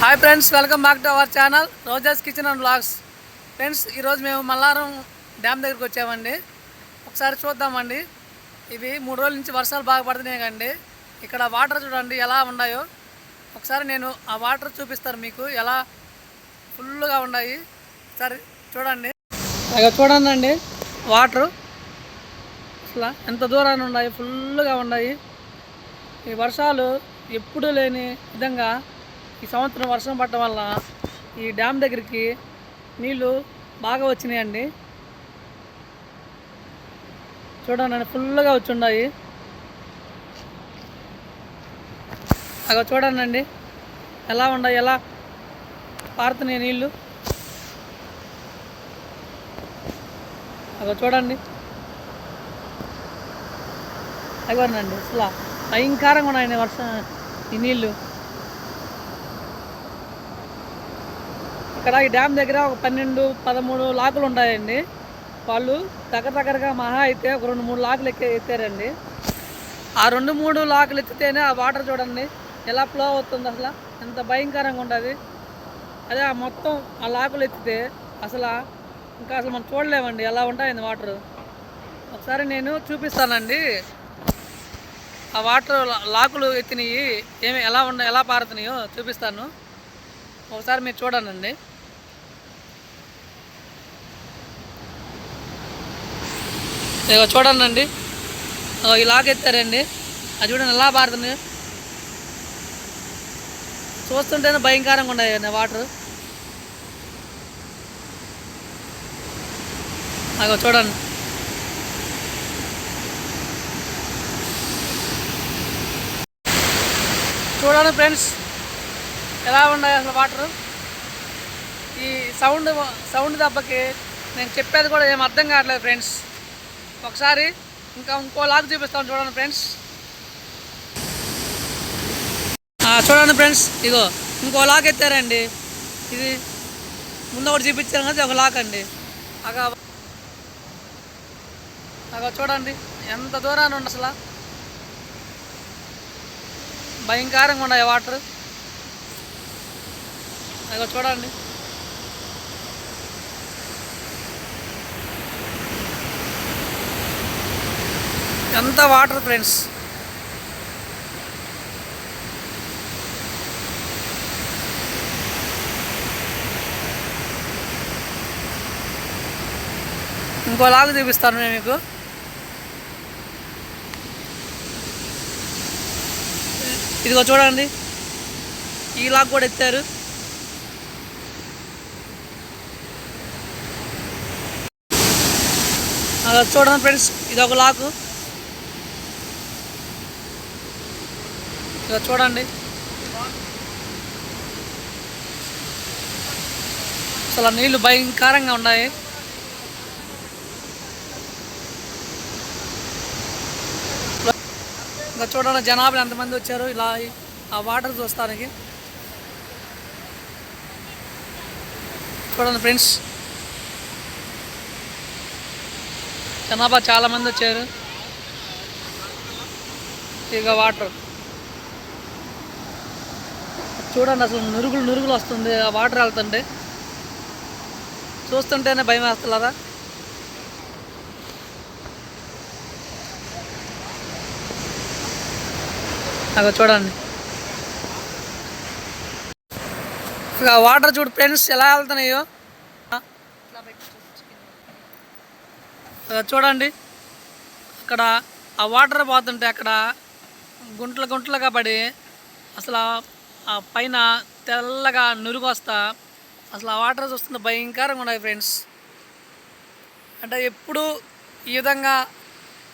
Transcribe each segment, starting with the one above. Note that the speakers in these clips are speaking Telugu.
Hi friends welcome back to our channel Roja's kitchen and blogs friends ఈరోజు మేము మల్లారం డ్యామ్ దగ్గరికి వచ్చామండి. ఒకసారి చూద్దామండి. ఇవి మూడు రోజుల నుంచి వర్షాలు బాగా పడుతున్నాయి కండి ఇక్కడ వాటర్ చూడండి ఎలా ఉన్నాయో ఒకసారి నేను ఆ వాటర్ చూపిస్తాను మీకు ఎలా ఫుల్గా ఉన్నాయి ఒకసారి చూడండి. ఇక చూడండి అండి వాటరు అసలు ఎంత దూరాన్ని ఉన్నాయి ఫుల్గా ఉన్నాయి ఈ వర్షాలు ఎప్పుడూ లేని విధంగా ఈ సంవత్సరం వర్షం పడటం వల్ల ఈ డ్యామ్ దగ్గరికి నీళ్ళు బాగా వచ్చినాయండి. చూడండి ఫుల్గా వచ్చి ఉన్నాయి అగో చూడండి అండి ఎలా ఉన్నాయి ఎలా పారుతున్నాయి నీళ్ళు అగో చూడండి. అగోనండి అసలు భయంకరంగా ఉన్నాయండి వర్షం ఈ నీళ్ళు ఇక్కడ ఈ డ్యామ్ దగ్గర ఒక పన్నెండు పదమూడు లాకులు ఉంటాయండి. వాళ్ళు దగ్గర దగ్గరగా మహా అయితే ఒక రెండు మూడు లాకులు ఎక్కి ఎత్తారండి ఆ రెండు మూడు లాకులు ఎత్తితేనే ఆ వాటర్ చూడండి ఎలా ఫ్లో అవుతుంది అసలు. ఎంత భయంకరంగా ఉంటుంది అదే ఆ మొత్తం ఆ లాకులు ఎత్తితే అసలు ఇంకా అసలు మనం చూడలేమండి ఎలా ఉంటాయండి వాటర్. ఒకసారి నేను చూపిస్తానండి. ఆ వాటర్ లాకులు ఎత్తినవి ఏమి ఎలా ఉన్న ఎలా పారుతున్నాయో చూపిస్తాను. ఒకసారి మీరు చూడండి ఇక చూడండి అండి ఈ లాక్ ఎత్తారండి. అది చూడండి ఎలా పారుతుంది. చూస్తుంటేనే భయంకరంగా ఉన్నాయి వాటర్. అగో చూడండి. చూడండి ఫ్రెండ్స్ ఎలా ఉన్నాయి అసలు వాటర్? ఈ సౌండ్ సౌండ్ దెబ్బకి నేను చెప్పేది కూడా ఏం అర్థం కావట్లేదు ఫ్రెండ్స్. ఒకసారి ఇంకా ఇంకో లాక్ చూపిస్తాను చూడండి ఫ్రెండ్స్. చూడండి ఫ్రెండ్స్ ఇగో ఇంకో లాక్ ఎత్తారండి. ఇది ముందు ఒకటి చూపించాను కదా ఒక లాక్ అండి. అగా అగో చూడండి ఎంత దూరాన్ని ఉంది అసలు. భయంకరంగా ఉన్నాయి వాటర్. అగో చూడండి. ఎంత వాటర్ ఫ్రెండ్స్? ఇంకోలాగా చూపిస్తాను నేను మీకు. ఇదిగో చూడండి. ఈ లాగ్ కూడా ఎత్తారు. అలా చూడండి ఫ్రెండ్స్ ఇది ఒక లాకు ఇలా చూడండి. అసలు నీళ్ళు భయంకరంగా ఉన్నాయి. ఇంకా చూడండి జనాభా ఎంతమంది వచ్చారు? ఇలా ఆ వాటర్ చూస్తానికి. చూడండి ఫ్రెండ్స్. జనాభా చాలామంది వచ్చారు. ఇక వాటర్. చూడండి అసలు నురుగులు నురుగులు వస్తుంది ఆ వాటర్ వెళ్తుంటే. చూస్తుంటేనే భయం వేస్తలేదా అక్కడ చూడండి. ఇక వాటర్ చూడు ఫ్రెండ్స్ ఎలా వెళ్తున్నాయో. చూడండి. అక్కడ ఆ వాటర్ పోతుంటే అక్కడ గుంటలు గుంటలుగా పడి అసలు ఆ పైన తెల్లగా నురుగు వస్తా అసలు ఆ వాటర్ చూస్తుంది భయంకరంగా ఉన్నాయి ఫ్రెండ్స్. అంటే ఎప్పుడు ఈ విధంగా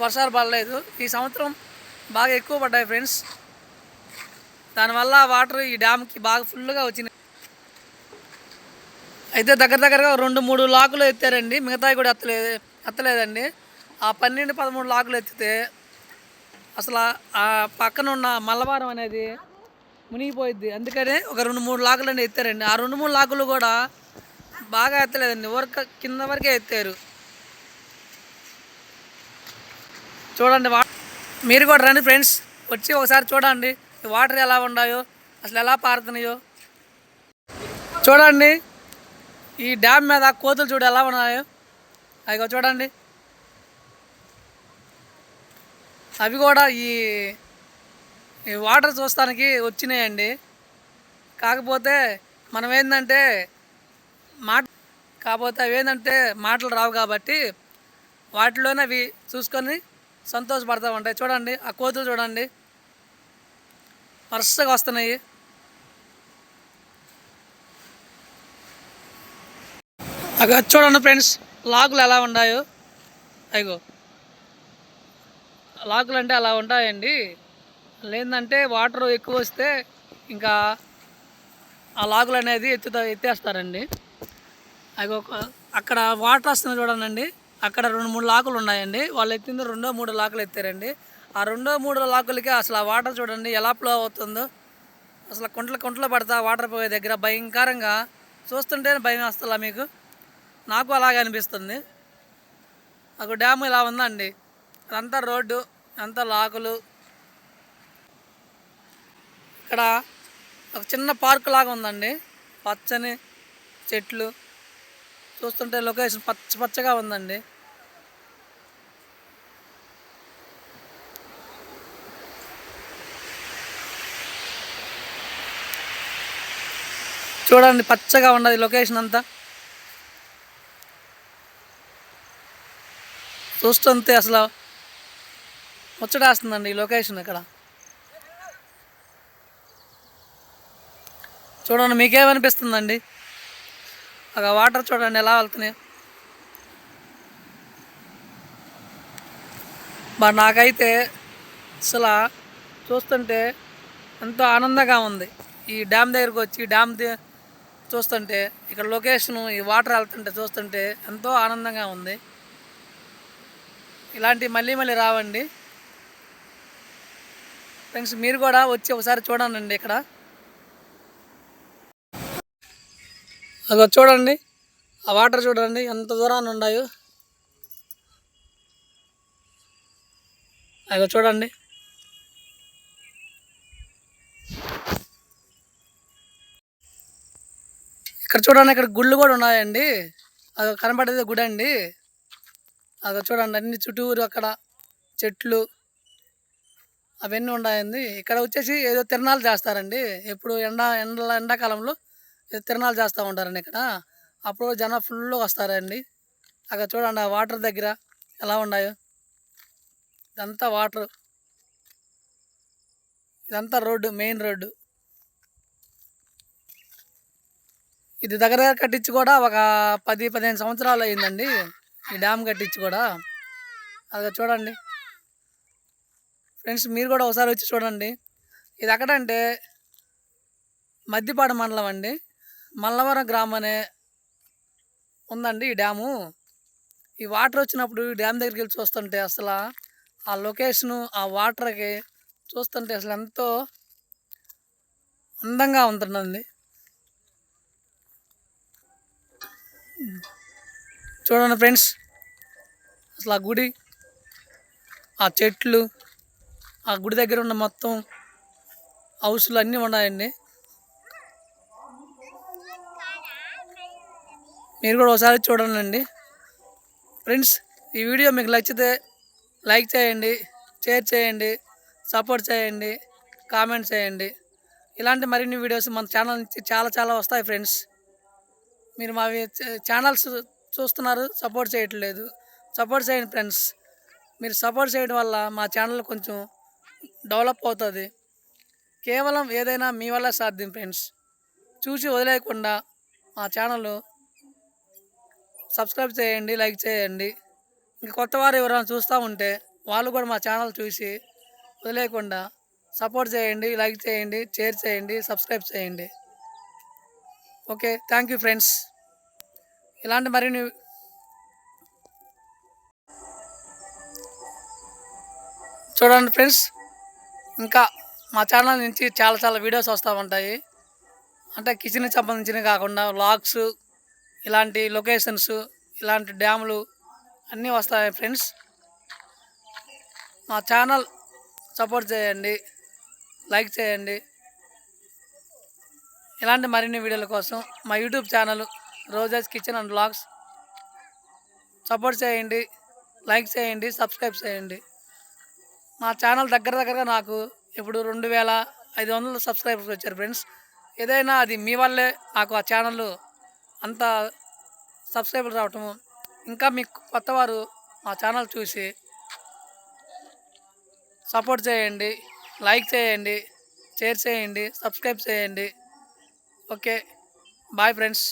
వర్షాలు పడలేదు. ఈ సంవత్సరం బాగా ఎక్కువ పడ్డాయి ఫ్రెండ్స్. దానివల్ల వాటర్ ఈ డ్యామ్కి బాగా ఫుల్గా వచ్చినాయి. అయితే దగ్గర దగ్గరగా రెండు మూడు లాకులు ఎత్తారండి. మిగతాయి కూడా ఎత్తలేదు ఎత్తలేదండి. ఆ పన్నెండు పదమూడు లాకులు ఎత్తితే అసలు ఆ పక్కన ఉన్న మల్లవారం అనేది మునిగిపోయిద్ది. అందుకనే ఒక రెండు మూడు లాకులు అని ఎత్తారండి. ఆ రెండు మూడు లాకులు కూడా బాగా ఎత్తలేదండి. వర్క్ కింద వరకే ఎత్తారు. చూడండి వా మీరు కూడా రండి ఫ్రెండ్స్. వచ్చి ఒకసారి చూడండి. వాటర్ ఎలా ఉన్నాయో అసలు ఎలా పారుతున్నాయో. చూడండి. ఈ డ్యామ్ మీద కోతులు చూడు ఎలా ఉన్నాయో. అదిగో చూడండి. అవి కూడా ఈ ఈ వాటర్ చూస్తానికి వచ్చినాయండి. కాకపోతే మనం ఏంటంటే మాట కాకపోతే అవి ఏంటంటే మాటలు రావు కాబట్టి వాటిలోనే అవి చూసుకొని సంతోషపడతా ఉంటాయి. చూడండి ఆ కోతులు చూడండి. వరుసగా వస్తున్నాయి. అక్కడ చూడండి ఫ్రెండ్స్ లాకులు ఎలా ఉన్నాయో అయ్యో లాకులు అంటే అలా ఉంటాయండి. లేదంటే వాటర్ ఎక్కువ వస్తే ఇంకా ఆ లాకులు అనేది ఎత్తుతా ఎత్తేస్తారండి. అవి ఒక అక్కడ వాటర్ వస్తుంది చూడండి అక్కడ రెండు మూడు లాకులు ఉన్నాయండి. వాళ్ళు ఎత్తింది రెండో మూడు లాకులు ఎత్తారండి. ఆ రెండో మూడు లాకులకి అసలు ఆ వాటర్ చూడండి ఎలా ఫ్లో అవుతుందో. అసలు కుంటలు కుంటలు పడతా వాటర్ పోయే దగ్గర భయంకరంగా చూస్తుంటేనే భయం వస్తుందా మీకు? నాకు అలాగే అనిపిస్తుంది. ఒక డ్యామ్ ఇలా ఉందండి. అదంతా రోడ్డు అంతా లాకులు ఇక్కడ ఒక చిన్న పార్క్ లాగా ఉందండి. పచ్చని చెట్లు. చూస్తుంటే లొకేషన్ పచ్చ పచ్చగా ఉందండి. చూడండి పచ్చగా ఉన్నది లొకేషన్ అంతా. చూస్తుంటే అసలు ముచ్చటేస్తుందండి ఈ లొకేషన్ ఇక్కడ. చూడండి మీకేమనిపిస్తుందండి? ఒక వాటర్ చూడండి ఎలా వెళ్తున్నాయి. మరి నాకైతే అసలు చూస్తుంటే ఎంతో ఆనందంగా ఉంది. ఈ డ్యామ్ దగ్గరకు వచ్చి డ్యామ్ చూస్తుంటే ఇక్కడ లొకేషను ఈ వాటర్ వెళ్తుంటే చూస్తుంటే ఎంతో ఆనందంగా ఉంది. ఇలాంటివి మళ్ళీ మళ్ళీ రావండి. ఫ్రెండ్స్ మీరు కూడా వచ్చి ఒకసారి చూడండి ఇక్కడ. అదో చూడండి. ఆ వాటర్ చూడండి ఎంత దూరాన్ని ఉన్నాయో. అదో చూడండి. ఇక్కడ చూడండి ఇక్కడ గుళ్ళు కూడా ఉన్నాయండి. అది కనబడేది గుడి అండి. అదో చూడండి అన్ని చుట్టూరు అక్కడ చెట్లు అవన్నీ ఉన్నాయండి. ఇక్కడ వచ్చేసి ఏదో తిరణాలు చేస్తారండి. ఎప్పుడు ఎండ ఎండ ఎండాకాలంలో తిరణాలు చేస్తూ ఉంటారండి ఇక్కడ. అప్పుడు జనం ఫుల్గా వస్తారండి. అక్కడ చూడండి ఆ వాటర్ దగ్గర ఎలా ఉన్నాయో. ఇదంతా వాటర్ ఇదంతా రోడ్డు మెయిన్ రోడ్డు. ఇది దగ్గర కట్టించి కూడా ఒక పది పదిహేను సంవత్సరాలు అయిందండి. ఈ డ్యామ్ కట్టించి కూడా. అది చూడండి. ఫ్రెండ్స్ మీరు కూడా ఒకసారి వచ్చి చూడండి. ఇది ఎక్కడంటే మద్దిపాడు మండలం అండి. మల్లవరం గ్రామం అనే ఉందండి ఈ డ్యాము. ఈ వాటర్ వచ్చినప్పుడు ఈ డ్యామ్ దగ్గరికి వెళ్ళి చూస్తుంటే అసలు ఆ లొకేషను ఆ వాటర్కి చూస్తుంటే అసలు ఎంతో అందంగా ఉంటుందండి. చూడండి ఫ్రెండ్స్ అసలు ఆ గుడి ఆ చెట్లు ఆ గుడి దగ్గర ఉన్న మొత్తం హౌస్లు అన్నీ ఉన్నాయండి. మీరు కూడా ఒకసారి చూడండి ఫ్రెండ్స్ ఈ వీడియో మీకు నచ్చితే లైక్ చేయండి షేర్ చేయండి సపోర్ట్ చేయండి కామెంట్ చేయండి. ఇలాంటి మరిన్ని వీడియోస్ మన ఛానల్ నుంచి చాలా చాలా వస్తాయి ఫ్రెండ్స్ మీరు మా ఛానల్స్ చూస్తున్నారు సపోర్ట్ చేయట్లేదు. సపోర్ట్ చేయండి ఫ్రెండ్స్ మీరు సపోర్ట్ చేయడం వల్ల మా ఛానల్ కొంచెం డెవలప్ అవుతుంది. కేవలం ఏదైనా మీ వల్ల సాధ్యం ఫ్రెండ్స్ చూసి వదిలేయకుండా మా ఛానల్ సబ్స్క్రైబ్ చేయండి లైక్ చేయండి. ఇంకా కొత్త వారు ఎవరైనా చూస్తూ ఉంటే వాళ్ళు కూడా మా ఛానల్ చూసి వదిలేయకుండా సపోర్ట్ చేయండి లైక్ చేయండి షేర్ చేయండి సబ్స్క్రైబ్ చేయండి. Okay thank you friends. ఇలాంటి మరిన్ని చూడండి ఫ్రెండ్స్ ఇంకా మా ఛానల్ నుంచి చాలా చాలా వీడియోస్ వస్తూ ఉంటాయి. అంటే కిచెన్కి సంబంధించినవి కాకుండా వ్లాగ్స్ ఇలాంటి లొకేషన్స్ ఇలాంటి డ్యాములు అన్నీ వస్తాయి ఫ్రెండ్స్. మా ఛానల్ సపోర్ట్ చేయండి లైక్ చేయండి. ఇలాంటి మరిన్ని వీడియోల కోసం మా YouTube channel Roja's kitchen and blogs. Support చేయండి లైక్ చేయండి సబ్స్క్రైబ్ చేయండి. మా ఛానల్ దగ్గర దగ్గరగా నాకు ఇప్పుడు రెండు వేల ఐదు వందల సబ్స్క్రైబర్స్ వచ్చారు ఫ్రెండ్స్. ఏదైనా అది మీ వల్లే నాకు ఆ ఛానల్ అంత సబ్స్క్రైబర్స్ రావటము ఇంకా మీకు కొత్తవారు మా ఛానల్ చూసి సపోర్ట్ చేయండి లైక్ చేయండి షేర్ చేయండి సబ్స్క్రైబ్ చేయండి. Okay bye friends.